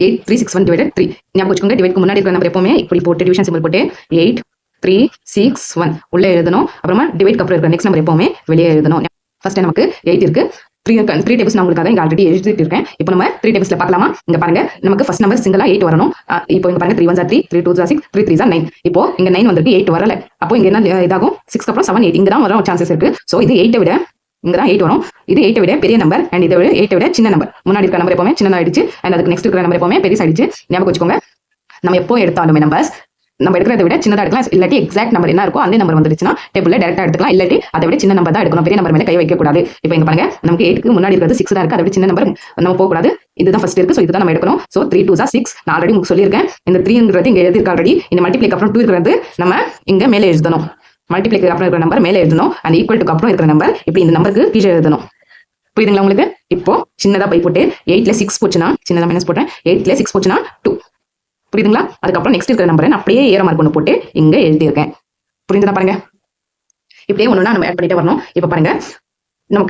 Eight three six one divide three ஞாபகம் வச்சுக்கோங்க டிவைட்க்கு முன்னாடி இருக்கிற நம்பர் எப்பவுமே இப்படி போட்டு டிவிஷன் சிம்பிள் போட்டு எயிட் த்ரீ சிக்ஸ் ஒன் உள்ளே எழுதணும். அப்புறமா டிவைட் அப்புறம் இருக்கிற நெக்ஸ்ட் நம்பர் எப்பவுமே வெளியே எழுதணும். ஃபர்ஸ்ட் நமக்கு எயிட் இருக்கு. த்ரீ த்ரீ டேபிள்ஸ் நான் உங்களுக்காக இங்கே ஆல்ரெடி எழுதிட்டு இருக்கேன். இப்போ நம்ம த்ரீ டேபிள்ஸ்ல பார்க்கலாமா? இங்க பாருங்க நமக்கு ஃபர்ஸ்ட் நம்பர் சிங்கிளா எயிட் வரணும். இப்போ இங்க பாருங்க three one three three two six three three nine இப்போ இங்க நைன் வந்திருக்கு எயிட் வரல. அப்போ இங்க என்ன இதாகும்? சிக்ஸ் அப்புறம் செவன் எயிட் இங்க தான் வர சான்சஸ் இருக்கு. ஸோ இது எயிட்டை விட இங்க தான் எயிட் வரும். இது எயிட்டை விட பெரிய நம்பர் அண்ட் இதை விட எயிட்டை விட சின்ன நம்பர் முன்னாடி இருக்கிற நம்பர் எப்பவுமே சின்னதாயிடுச்சு அண்ட் அதுக்கு நெக்ஸ்ட் இருக்கிற நம்பர் எப்பவுமே பெரிய ஆயிடுச்சு ஞாபகம் வச்சுக்கோங்க. நம்ம எப்போ எடுத்தாலுமே நம்பர்ஸ் நம்ம எடுக்கிறத விட சின்னதாக எடுக்கலாம். இல்லாட்டி எக்ஸாக்ட் நம்பர் என்ன இருக்கோ அந்த நம்பர் வந்துருச்சுன்னா டேபிள்ல டேரக்டா எடுத்துக்கலாம். இல்லாட்டி அதை விட சின்ன நம்பர் தான் எடுக்கணும். பெரிய நம்பர் மேலே கை வைக்கக்கூடாது இப்போ இங்கே பாருங்க. நமக்கு எயிட்டுக்கு முன்னாடி இருக்கிறது சிக்ஸ் தான் இருக்கு. அதை விட சின்ன நம்பர் நம்ம போகக்கூடாது இதுதான் ஃபர்ஸ்ட் இருக்கு. ஸோ இதுதான் நம்ம எடுக்கணும். ஸோ த்ரீ டூ சா சிக்ஸ் நான் ஆல்ரெடி உங்களுக்கு சொல்லியிருக்கேன். இந்த த்ரீங்கிறது இங்க எழுதிருக்கு ஆல்ரெடி இந்த மல்டிப்ளிக் அப்புறம் டூ இருக்கிறது நம்ம இங்க மேலே எழுதணும். மல்டிப்ளிக் அப்புறம் இருக்கிற நம்பர் மேலே எழுதணும். அந்த ஈக்குவல் டுக்கு அப்புறம் இருக்கிற நம்பர் இப்படி இந்த நம்பருக்கு கீழே எழுதணும். புரியுதுங்களா உங்களுக்கு? இப்போ சின்னதா பை போட்டு எயிட்ல சிக்ஸ் போச்சுன்னா சின்னதா மைனஸ் போட்டேன். எயிட்ல சிக்ஸ் போச்சுன்னா டூ புரியுதுங்களா? அதுக்கப்புறம் நெக்ஸ்ட் இருக்கிற நம்பரை நான் அப்படியே ஏற மார்க் ஒன்று போட்டு இங்க எழுதியிருக்கேன். புரியுதுதா பாருங்க? இப்படியே ஒண்ணுனா நம்ம ஆட் பண்ணிட்டே வரணும். இப்போ பாருங்க நமக்கு